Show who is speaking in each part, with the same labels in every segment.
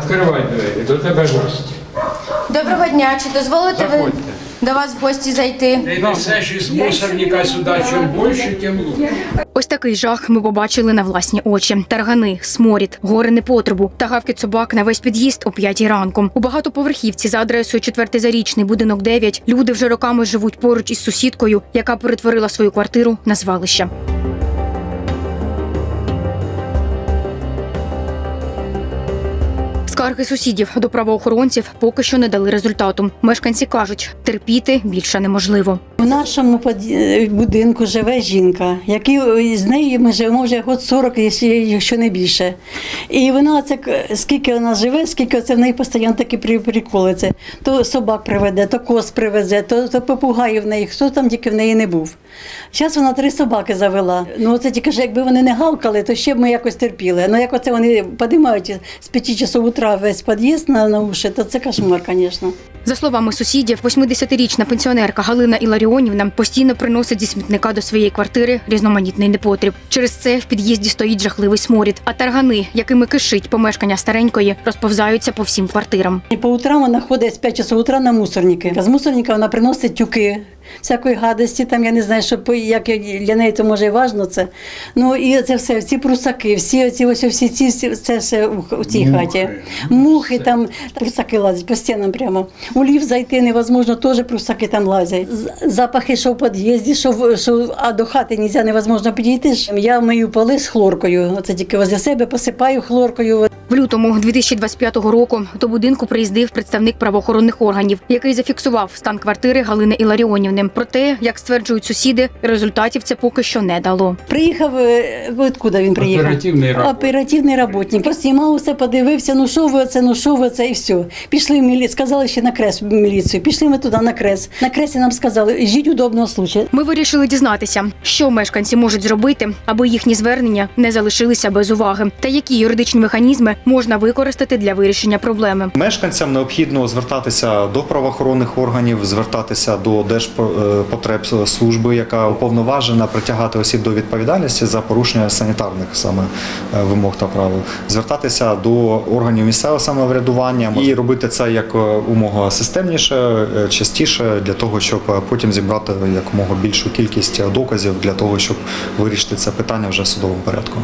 Speaker 1: Відкривай двері, до тебе гості.
Speaker 2: Доброго дня. Чи дозволите ви
Speaker 1: Заходьте.
Speaker 2: до вас в гості зайти?
Speaker 1: Ти несеш із мусорника сюди, чим більше, тим лучше.
Speaker 2: Ось такий жах ми побачили на власні очі: таргани, сморід, гори непотребу та гавкіт собак на весь під'їзд о п'ятій ранку. У багатоповерхівці за адресою 4 зарічний будинок 9 люди вже роками живуть поруч із сусідкою, яка перетворила свою квартиру на звалище. Скарги сусідів до правоохоронців поки що не дали результату. Мешканці кажуть, терпіти більше неможливо.
Speaker 3: В нашому поді- будинку живе жінка, який з нею ми живемо вже год 40, якщо- не більше. І вона це скільки вона живе, скільки це в неї постійно такі при- приколи. Це то собак приведе, то коз привезе, то, то попугаїв в неї, хто там тільки в неї не був. Зараз вона три собаки завела. Ну це тільки ж якби вони не гавкали, то ще б ми якось терпіли. Ну як оце вони підіймають з 5 часов утра весь під'їзд на, на уші, то це кошмар, звісно.
Speaker 2: За словами сусідів, 80-річна пенсіонерка Галина Іларіонівна постійно приносить зі смітника до своєї квартири різноманітний непотріб. Через це в під'їзді стоїть жахливий сморід, а таргани, якими кишить помешкання старенької, розповзаються по всім квартирам.
Speaker 3: По утрам вона ходить з 5 часов утра на мусорники. З мусорника вона приносить тюки, всякої гадості. Там я не знаю, що як для неї то може і важно це. Ну і це все, всі прусаки, всі оці ось всі ці всі- це все у, у цій
Speaker 1: Мухи.
Speaker 3: хаті. Мухи там, прусаки лазять по стінам прямо. У ліфт зайти невозможно, теж прусаки там лазять. Запахи, що в під'їзді, що, в- що а до хати нельзя, невозможно підійти. Я мию поли з хлоркою. Оце тільки возле себе посипаю хлоркою.
Speaker 2: В лютому 2025 року до будинку приїздив представник правоохоронних органів, який зафіксував стан квартири Галини Іларіонівни. Проте, як стверджують сусіди, результатів це поки що не дало.
Speaker 3: Приїхав, е, откуда він приїхав?
Speaker 1: Оперативний работник.
Speaker 3: Оперативний работник. Поснімав усе, подивився, ну що ви це, ну що ви це, і все. Пішли в міліцію, сказали ще на крес в міліцію. Пішли ми туди на крес. На кресі нам сказали, жіть удобного случаю.
Speaker 2: Ми вирішили дізнатися, що мешканці можуть зробити, аби їхні звернення не залишилися без уваги, та які юридичні механізми можна використати для вирішення проблеми.
Speaker 4: Мешканцям необхідно звертатися до правоохоронних органів, звертатися до Держпотребслужби, яка уповноважена притягати осіб до відповідальності за порушення санітарних саме е, вимог та правил, звертатися до органів місцевого самоврядування і робити це як е, умога системніше, е, частіше для того, щоб потім зібрати якомога більшу кількість доказів для того, щоб вирішити це питання вже в судовому порядку.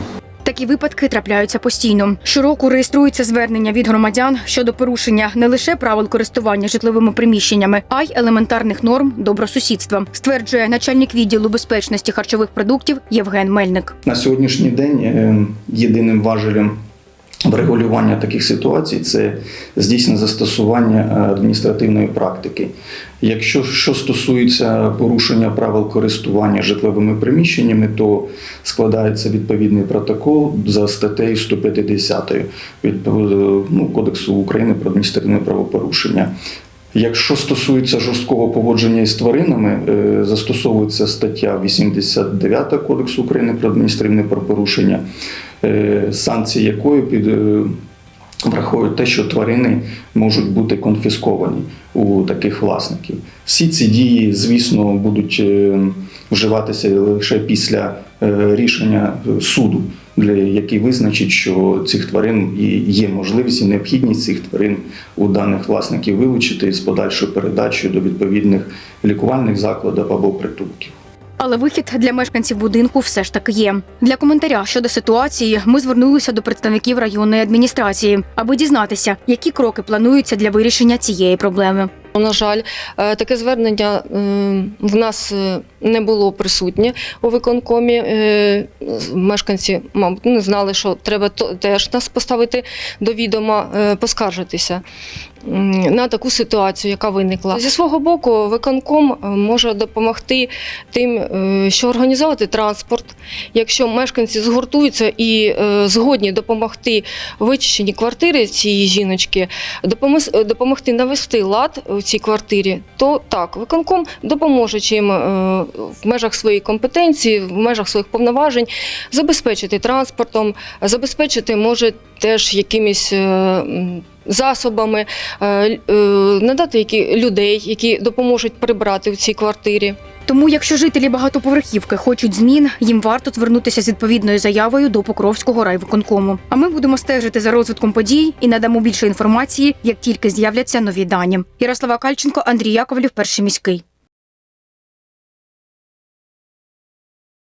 Speaker 2: Такі випадки трапляються постійно. Щороку реєструється звернення від громадян щодо порушення не лише правил користування житловими приміщеннями, а й елементарних норм добросусідства, стверджує начальник відділу безпечності харчових продуктів Євген Мельник.
Speaker 5: На сьогоднішній день е, єдиним важелем врегулювання таких ситуацій це здійснення застосування е, адміністративної практики. Якщо що стосується порушення правил користування житловими приміщеннями, то складається відповідний протокол за статтею 150 від е, ну, Кодексу України про адміністративне правопорушення. Якщо стосується жорсткого поводження із тваринами, е, застосовується стаття 89 Кодексу України про адміністративне правопорушення, санкції якої під е, враховують те, що тварини можуть бути конфісковані у таких власників. Всі ці дії, звісно, будуть е, вживатися лише після е, рішення е, суду, для який визначить, що цих тварин і є можливість і необхідність цих тварин у даних власників вилучити з подальшою передачею до відповідних лікувальних закладів або притулків.
Speaker 2: Але вихід для мешканців будинку все ж таки є. Для коментаря щодо ситуації ми звернулися до представників районної адміністрації, аби дізнатися, які кроки плануються для вирішення цієї проблеми.
Speaker 6: На жаль, е, таке звернення е, в нас е, не було присутнє у виконкомі. Мешканці, мабуть, не знали, що треба теж нас поставити до відома, поскаржитися на таку ситуацію, яка виникла. Зі свого боку, виконком може допомогти тим, що організувати транспорт. Якщо мешканці згуртуються і згодні допомогти вичищенні квартири цієї жіночки, допомогти навести лад цій квартирі, то так, виконком допоможе чим е, в межах своєї компетенції, в межах своїх повноважень забезпечити транспортом, забезпечити може теж якимись. е, Засобами е, надати які людей, які допоможуть прибрати в цій квартирі.
Speaker 2: Тому, якщо жителі багатоповерхівки хочуть змін, їм варто звернутися з відповідною заявою до Покровського райвиконкому. А ми будемо стежити за розвитком подій і надамо більше інформації, як тільки з'являться нові дані. Ярослава Кальченко, Андрій Яковлів, перший міський.